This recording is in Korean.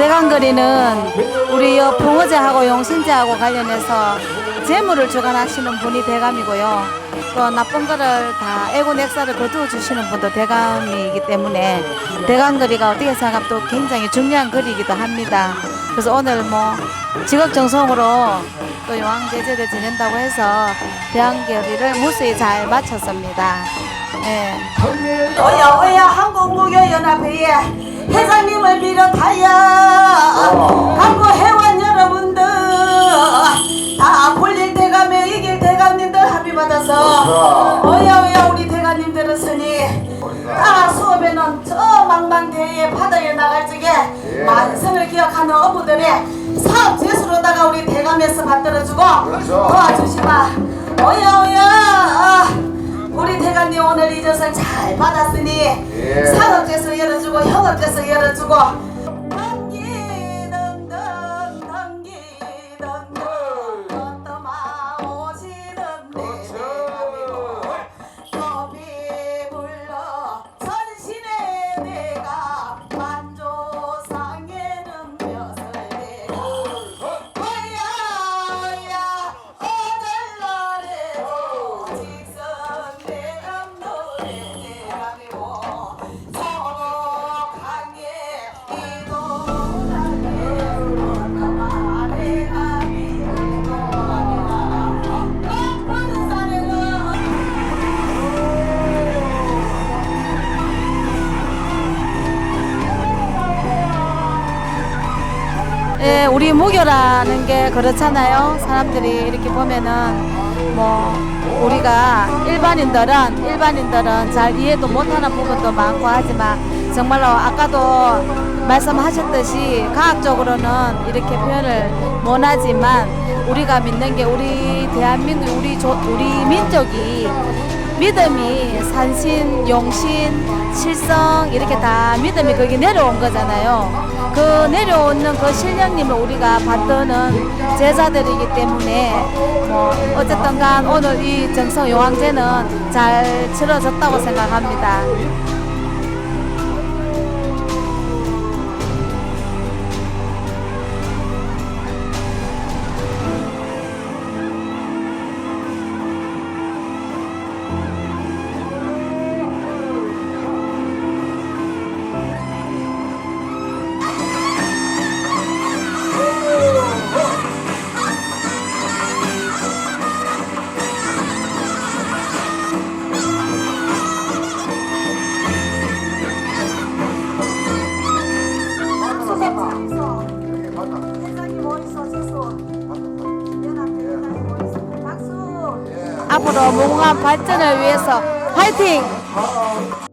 대강거리는 우리 여 봉어제하고 용신제하고 관련해서 재물을 주관하시는 분이 대감이고요. 또 나쁜 거를 다 애고 액사를 거두어 주시는 분도 대감이기 때문에 대강거리가 어떻게 또 굉장히 중요한 거리이기도 합니다. 그래서 오늘 뭐 직업 정성으로 또 용왕제제를 지낸다고 해서 대강거리를 무수히 잘 마쳤습니다. 예. 오야 오야 한국무교연합회의 회장님을 비롯하여 한국 회원 여러분들. 다 볼일 대감에 이길 대감님들 합의 받아서. 오야 오야 우리 대감님들은 쓰니 다. 수업에는 저 망망대해 바다에 나갈 적에 만성을 기억하는 어부들의 사업 재수로다가 우리 대감에서 만들어주고 도와주시마. 오야 오야 아, 대감님 오늘 이 젖을 잘 받았으니 상업제서 열어주고 형업제서 열어주고 우리 무교라는 게 그렇잖아요. 사람들이 이렇게 보면은 뭐 우리가 일반인들은 일반인들은 잘 이해도 못하는 부분도 많고 하지만 정말로 아까도 말씀하셨듯이 과학적으로는 이렇게 표현을 못하지만 우리가 믿는 게 우리 대한민국 우리 조, 우리 민족이 믿음이 산신, 용신, 칠성 이렇게 다 믿음이 거기 내려온 거잖아요. 그 내려오는 그 신령님을 우리가 받드는 제자들이기 때문에 뭐 어쨌든 간 오늘 이 정성 용왕제는 잘 치러졌다고 생각합니다. 앞으로 무궁한 발전을 위해서 화이팅!